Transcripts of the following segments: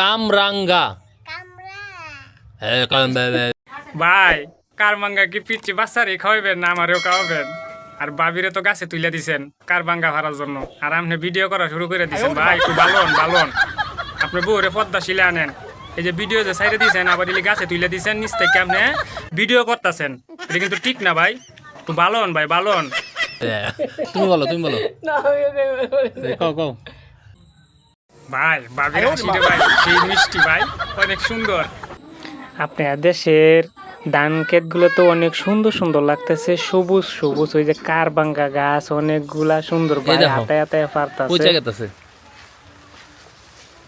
কামরাঙ্গা। ভাই কার মাঙ্গা কি পিচ্ছি বাচ্চারে খাওয়াবেন না আমারেও খাওয়াবেন? আর বাবিরে তো গাছে তুলে দিছেন কার বাঙ্গা ভাড়ার জন্য। আর আপনি ভিডিও করা শুরু করে দিছেন। ভাই একটু বালন বালন। আপনি বউরে পদ্মা শিলে আনেন। এই যে ভিডিও যে সাইডে দিছেন আবার এলি গাছে তুলে দিছেন নিচ থেকে আপনি ভিডিও করতেছেন। এটা কিন্তু ঠিক না ভাই। একটু বালন ভাই বালন। তুমি বলো তুমি বলো। কও কও। ভাই বাবির হাসিটা ভাই সেই মিষ্টি ভাই অনেক সুন্দর। আপনার দেশের ধান ক্ষেতগুলো তো অনেক সুন্দর সুন্দর লাগতেছে সবুজ সবুজ ওই যে কারবাঙ্গা গাছ অনেকগুলা সুন্দর ভাই দেখো। হাতায় হাতায় পারতাছে আছে।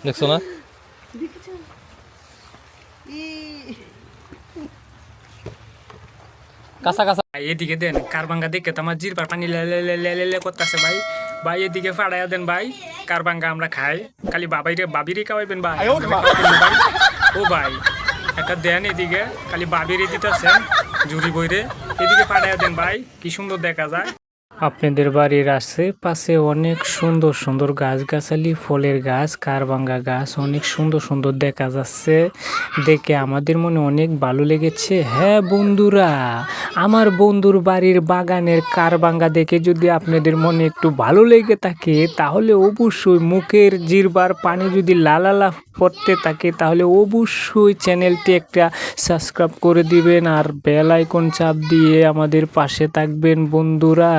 দেখছ না? কাঁচা কাঁচা। এদিকে দেন কারবাঙ্গা দেখে তো আমার জিরবার পানি লে লে লে লে লে লে করতেছে ভাই। ভাই এদিকে ফাড়াইয়া দেন ভাই। কারবাঙ্গা আমরা খাই। খালি বাবাই রে বাবিরে খাওয়াইবেন ভাই। ও ভাই একটা দেন এদিকে। খালি বাবিরে দিতেছেন জুড়ি বইরে। এদিকে ফাড়াইয়া দেন ভাই কি সুন্দর দেখা যায়। আপনাদের বাড়ির আশেপাশে অনেক সুন্দর সুন্দর গাছগাছালি, ফলের গাছ, কারবাঙ্গা গাছ অনেক সুন্দর সুন্দর দেখা যাচ্ছে। দেখে আমাদের মনে অনেক ভালো লেগেছে। হ্যাঁ বন্ধুরা, আমার বন্ধুর বাড়ির বাগানের কারবাঙ্গা দেখে যদি আপনাদের মনে একটু ভালো লেগে থাকে, তাহলে অবশ্যই মুখের জিরবার পানি যদি লালালা পড়তে থাকে, তাহলে অবশ্যই চ্যানেলটি একটা সাবস্ক্রাইব করে দিবেন আর বেল আইকন চাপ দিয়ে আমাদের পাশে থাকবেন বন্ধুরা।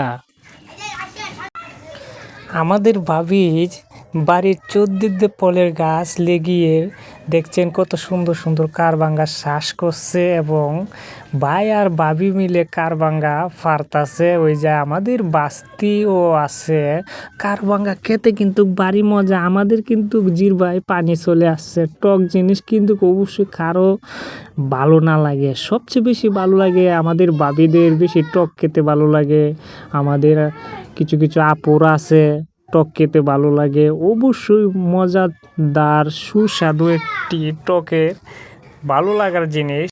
আমাদের ভাবি বাড়ির চোদ্দিক ফলের গাছ লেগিয়ে দেখছেন কত সুন্দর সুন্দর কারবাঙ্গা শ্বাস করছে এবং ভাই আর ভাবি মিলে কারবাঙ্গা ফারতাছে। ওই যে আমাদের বাস্তিও আছে। কারবাঙ্গা খেতে কিন্তু বাড়ি মজা। আমাদের কিন্তু জিরবাই পানি চলে আসছে। টক জিনিস কিন্তু অবশ্যই কারও ভালো না লাগে। সবচেয়ে বেশি ভালো লাগে আমাদের বাবিদের বেশি টক খেতে ভালো লাগে। আমাদের কিছু কিছু আপুর আছে, টক খেতে ভালো লাগে। অবশ্যই মজাদার, সুস্বাদু একটি টকের ভালো লাগার জিনিস।